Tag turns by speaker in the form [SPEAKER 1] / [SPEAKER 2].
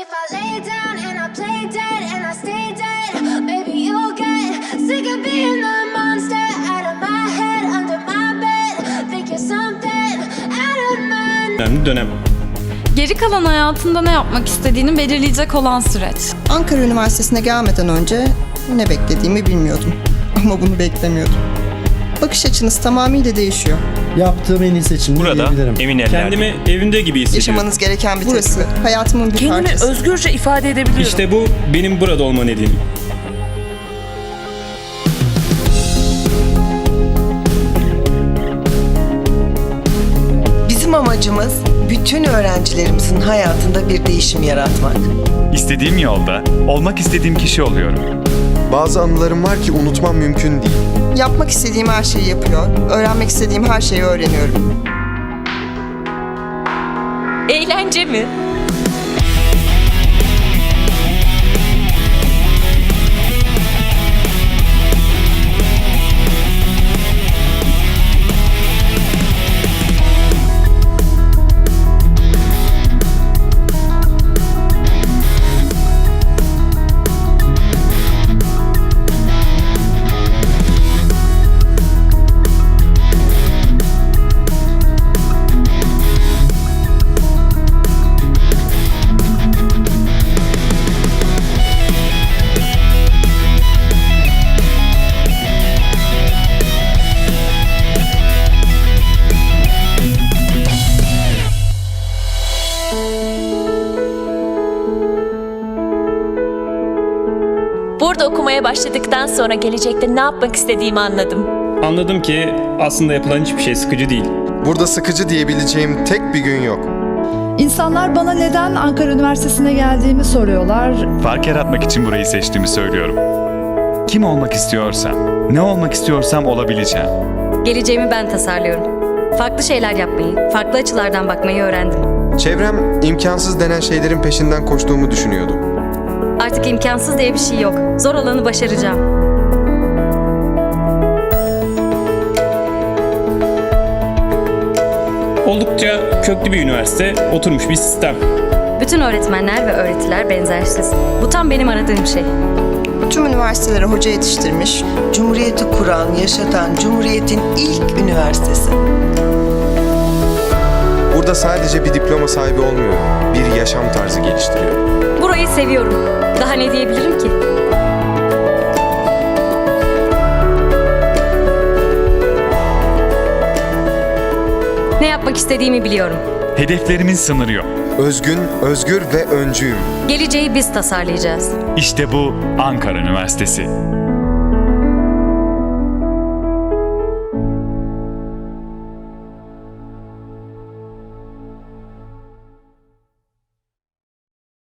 [SPEAKER 1] if I lay down and I play dead and I stay dead, maybe you'll get sick of being the monster out of my head, under my bed. Think you're something out of my
[SPEAKER 2] önemli dönem.
[SPEAKER 3] Geri kalan hayatında ne yapmak istediğini belirleyecek olan süreç.
[SPEAKER 4] Ankara Üniversitesi'ne gelmeden önce ne beklediğimi bilmiyordum. Ama bunu beklemiyordum. Bakış açınız tamamıyla değişiyor.
[SPEAKER 5] Yaptığım en iyi seçim
[SPEAKER 6] Burada
[SPEAKER 5] diyebilirim.
[SPEAKER 6] emin ellerde.
[SPEAKER 2] Kendimi evimde gibi hissediyorum.
[SPEAKER 4] Yaşamanız gereken bir burası. Hayatımın bir
[SPEAKER 7] Kendimi
[SPEAKER 4] parçası.
[SPEAKER 7] özgürce ifade edebiliyorum.
[SPEAKER 2] İşte bu benim burada olma nedenim.
[SPEAKER 8] Bizim amacımız bütün öğrencilerimizin hayatında bir değişim yaratmak.
[SPEAKER 6] İstediğim yolda olmak istediğim kişi oluyorum.
[SPEAKER 9] Bazı anılarım var ki unutmam mümkün değil.
[SPEAKER 4] Yapmak istediğim her şeyi yapıyor. Öğrenmek istediğim her şeyi öğreniyorum.
[SPEAKER 7] Eğlence mi?
[SPEAKER 10] Burada okumaya başladıktan sonra gelecekte ne yapmak istediğimi anladım.
[SPEAKER 2] Anladım ki aslında yapılan hiçbir şey sıkıcı değil.
[SPEAKER 9] Burada sıkıcı diyebileceğim tek bir gün yok.
[SPEAKER 11] İnsanlar bana neden Ankara Üniversitesi'ne geldiğimi soruyorlar.
[SPEAKER 6] Fark yaratmak için burayı seçtiğimi söylüyorum. Kim olmak istiyorsam, ne olmak istiyorsam olabileceğim.
[SPEAKER 3] Geleceğimi ben tasarlıyorum. Farklı şeyler yapmayı, farklı açılardan bakmayı öğrendim.
[SPEAKER 9] Çevrem imkansız denen şeylerin peşinden koştuğumu düşünüyordu.
[SPEAKER 3] Artık imkansız diye bir şey yok. Zor olanı başaracağım.
[SPEAKER 2] Oldukça köklü bir üniversite, oturmuş bir sistem.
[SPEAKER 3] Bütün öğretmenler ve öğretiler benzersiz. Bu tam benim aradığım şey.
[SPEAKER 4] Tüm üniversitelere hoca yetiştirmiş.
[SPEAKER 8] Cumhuriyeti kuran, yaşatan, Cumhuriyet'in ilk üniversitesi.
[SPEAKER 9] Burada sadece bir diploma sahibi olmuyor, bir yaşam tarzı geliştiriyor.
[SPEAKER 3] Burayı seviyorum. Daha ne diyebilirim ki? Ne yapmak istediğimi biliyorum.
[SPEAKER 6] Hedeflerimin sınırı yok.
[SPEAKER 9] Özgün, özgür ve öncüyüm.
[SPEAKER 3] Geleceği biz tasarlayacağız.
[SPEAKER 6] İşte bu Ankara Üniversitesi.